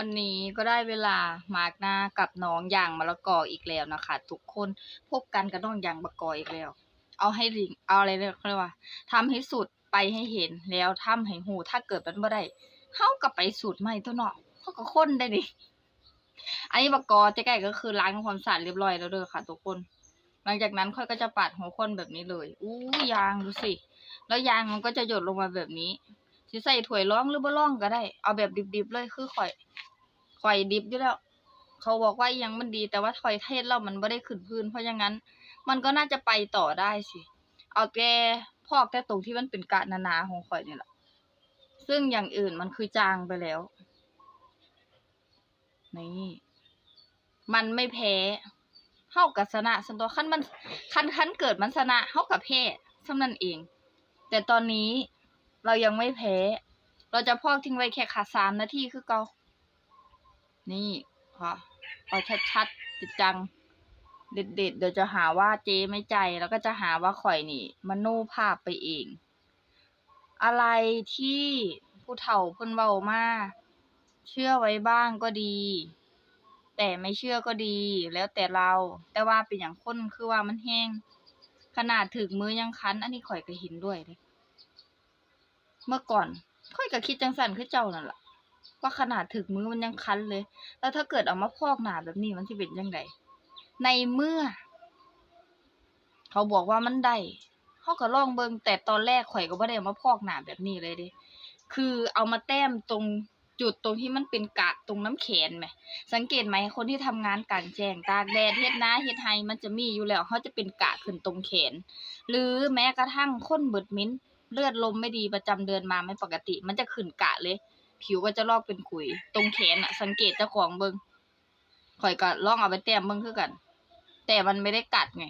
วันนี้ก็ได้เวลามาร์กหน้ากับน้องอย่างมะละกออีกแล้วนะคะ ทุกคนพบกันกับน้องอย่างมะละกออีกแล้ว เอาให้ริงเอาอะไรเขาเรียกว่าทำให้สุดไปให้เห็นแล้วทำให้หูถ้าเกิดมันบ่ได้เฮากับไปสูตรใหม่ตัวเนาะเฮาก็ค้นได้ดิอันนี้มะกอเจ๊ไก่ก็คือล้างทำความสะอาดเรียบร้อยแล้วเด้อค่ะ ทุกคน หลังจากนั้นค่อยก็จะปาดหัวคนแบบนี้เลยอู้ยางดูสิแล้วยางมันก็จะหยดลงมาแบบนี้สิใส่ถ้วยร่องหรือบ่ร่องก็ได้ เอาแบบดิบๆเลยคือข่อย ข่อยดิบอยู่แล้ว เขาบอกว่ายังมันดีแต่ว่าถอยเทศแล้วมันไม่ได้ขึ้นพื้น เพราะอย่างนั้น มันก็น่าจะไปต่อได้สิ เอาแกพอกแต่ตรงที่มันเป็นกะหนาของข่อยนี่แหละซึ่งอย่างอื่นมันคือจางไปแล้ว นี่ มันไม่แพ้เท่ากับชนะสันตัวขั้นมันขั้นขั้นเกิดมันชนะเท่ากับแพ้เท่านั้นเอง แต่ตอนนี้เรายังไม่แพ้ เราจะพอกทิ้งไว้แค่ขาสามนาทีคือเกา นี่ค่ะเอาชัดๆจิดจัง เด็ดๆเดี๋ยวจะหาว่าเจ๊ไม่ใจแล้วก็จะหาว่าข่อยนี่มโนภาพไปเอง อะไรที่ผู้เฒ่าเพิ่นเว้ามาเชื่อไว้บ้างก็ดี แต่ไม่เชื่อก็ดี แล้วแต่เรา แต่ว่าเป็นอย่างคนคือว่ามันแห้ง ขนาดถึกมือยังคัน อันนี้ข่อยก็เห็นด้วยเด้เมื่อก่อน ข่อยก็คิดจังสันคือเจ้านั่นล่ะ ว่าขนาดถึกมือมันยังคันเลย แล้วถ้าเกิดเอามาพอกหนาแบบนี้มันสิเป็นยังไงในเมื่อ เขาบอกว่ามันได้เขาก็ลองเบิ่งแต่ตอนแรกข่อยก็บ่ได้เอามาพอกหนาแบบนี้เลยเด้คือเอามาแต้มตรงจุดตรงที่มันเป็นกะตรงน้ำแขนไหม สังเกตไหมคนที่ทำงานกลางแจ้งตากแดดเฮ็ดนาเฮ็ดไฮมันจะมีอยู่แล้วเขาจะเป็นกะขึ้นตรงแขน หรือแม้กระทั่งคนเบิดมิ้นเลือดลมไม่ดีประจำเดือนมาไม่ปกติ มันจะขึ้นกะเลย ผิวก็จะลอกเป็นขุย ตรงแขนอะสังเกตเจ้าของเบิ่งข่อยก็ลองเอาไปแต้มเบิ่งคือกัน แต่มันไม่ได้กัดไง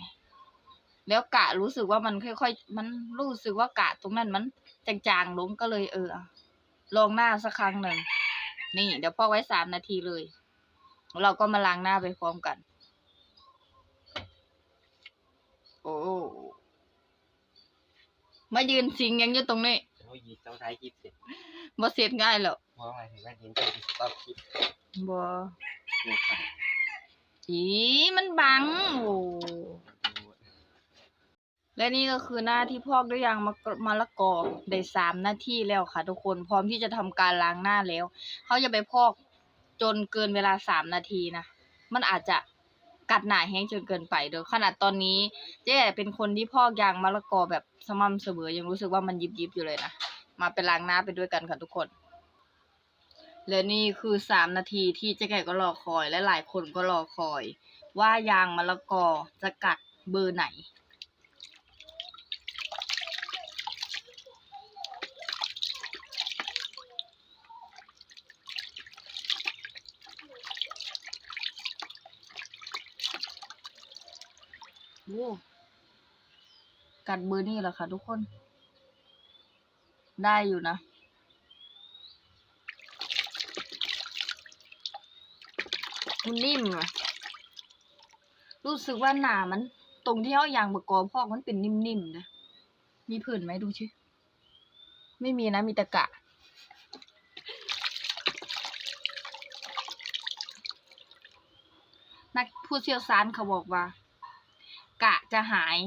แล้วกะรู้สึกว่ามันค่อยๆ มันรู้สึกว่ากะตรงนั้นมันจางๆลงก็เลยเออลองหน้าสักครั้งหนึ่งนี่เดี๋ยวพอกไว้สามนาทีเลย เราก็มาล้างหน้าไปพร้อมกัน โอ้มายืนสิงยังอยู่ตรงนี้ เขาหยิบเจ้าท้ายคลิปเสร็จบ่เสร็จง่ายหรอกเพราะหมายถึงว่าเห็นเจ้าติดตอบคลิปบ่ดูค่ะอีมันบังโอ้และนี่ก็คือหน้าที่พอกด้วยยางมะกมะละกอได้สามนาทีแล้วค่ะ ทุกคนพร้อมที่จะทำการล้างหน้าแล้วเขาจะไปพอกจนเกินเวลาสามนาทีนะมันอาจจะกัดหนาแห้งจนเกินไปเด้อขนาดตอนนี้เจ๊เป็นคนที่พอกยางมะละกอแบบสม่ำเสมอยังรู้สึกว่ามันยิบยิบๆอยู่เลยนะ มาไปล้างหน้าไปด้วยกันค่ะทุกคน และนี่คือสามนาทีที่เจ๊ไก่ก็รอคอย และหลายคนก็รอคอย ว่ายางมะละกอจะกัดเบอร์ไหนกัดเบอร์นี่แหละค่ะทุกคน ได้อยู่นะ มันนิ่มอะรู้สึกว่าหนามัน ตรงที่เอายางบกอพอกมันเป็นนิ่มๆนะ มีผื่นไหมดูชิไม่มีนะมีต่กะนักผู้เชี่ยวชาญเขาบอกว่า กะจะหาย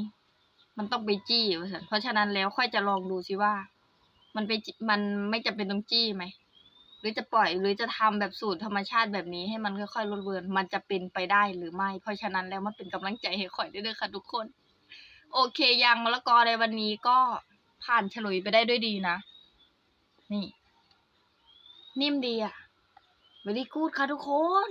มันต้องไปจี้ว่าซั่นเพราะฉะนั้นแล้วค่อยจะลองดูสิว่า มันไปจิมันไม่จำเป็นต้องจี้ไหม หรือจะปล่อยหรือจะทำแบบสูตรธรรมชาติแบบนี้ให้มันค่อยๆลดเลือน มันจะเป็นไปได้หรือไม่ เพราะฉะนั้นแล้วมันเป็นกำลังใจให้ข่อยด้วยเด้อค่ะทุกคน โอเคยางมะละกอในวันนี้ก็ผ่านฉลุยไปได้ด้วยดีนะ นี่ นิ่มดีอะ very good ค่ะทุกคน